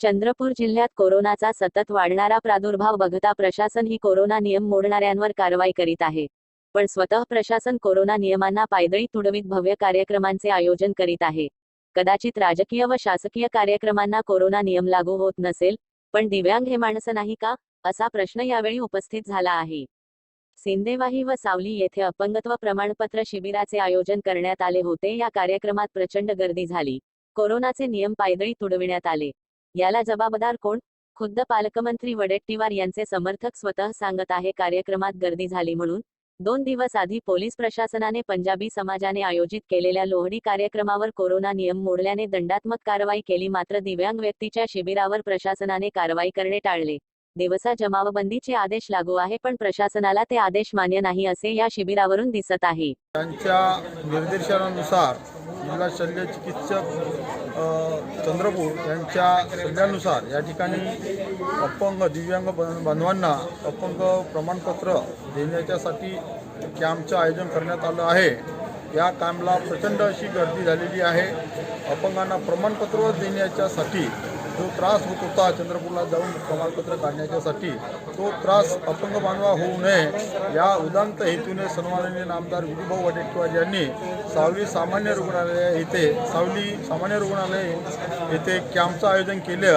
चंद्रपूर जिल्ह्यात कोरोनाचा सतत वाढणारा प्रादुर्भाव बघता प्रशासन ही कोरोना नियम मोडणाऱ्यांवर कारवाई करीत आहे. पण स्वतः प्रशासन कोरोना नियमांना पायदळी तुडवीत भव्य कार्यक्रमांचे आयोजन करीत आहे. कदाचित राजकीय व शासकीय कार्यक्रमांना कोरोना नियम लागू होत नसेल पण दिव्यांग हे माणसं नाही का असा प्रश्न यावेळी उपस्थित झाला आहे. सिंदेवाही व सावली येथे अपंगत्व प्रमाणपत्र शिबिराचे आयोजन करण्यात आले होते. या कार्यक्रमात प्रचंड गर्दी झाली. कोरोनाचे नियम पायदळी तुडविण्यात आले. याला जबाबदार कोण? खुद्द पालकमंत्री वडेट्टीवार यांचे समर्थक स्वतः सांगत आहे कार्यक्रमात गर्दी झाली म्हणून. दोन दिवस आधी पोलीस प्रशासनाने पंजाबी समाजाने आयोजित केलेल्या लोहडी कार्यक्रमावर कोरोना नियम मोडल्याने दंडात्मक कारवाई केली मात्र दिव्यांग व्यक्तीच्या शिबिरावर प्रशासनाने कारवाई करणे टाळले. दिवसा जमावबंदीचे आदेश लागू आहे पण प्रशासनाला ते आदेश मान्य नाही असे या शिबिरावरून दिसत आहे. त्यांच्या निर्देशानुसार जिल्हा शल्य चिकित्सक चंद्रपूर यांच्या सल्ल्यानुसार या ठिकाणी अपंग दिव्यांग बांधवांना अपंग प्रमाणपत्र देण्याच्यासाठी कॅम्पचं आयोजन करण्यात आलं आहे. या कॅम्पला प्रचंड अशी गर्दी झालेली आहे. अपंगांना प्रमाणपत्र देण्याच्यासाठी जो त्रास होत होता चंद्रपूरला जाऊन प्रमाणपत्र काढण्याच्यासाठी तो त्रास अपंग बांधवा होऊ नये या उदांत हेतूने सन्माननीय नामदार विधुभाऊ वडेट्टीवार यांनी सावली सामान्य रुग्णालय येथे सावली सामान्य रुग्णालय येथे कॅम्पचं आयोजन केलं.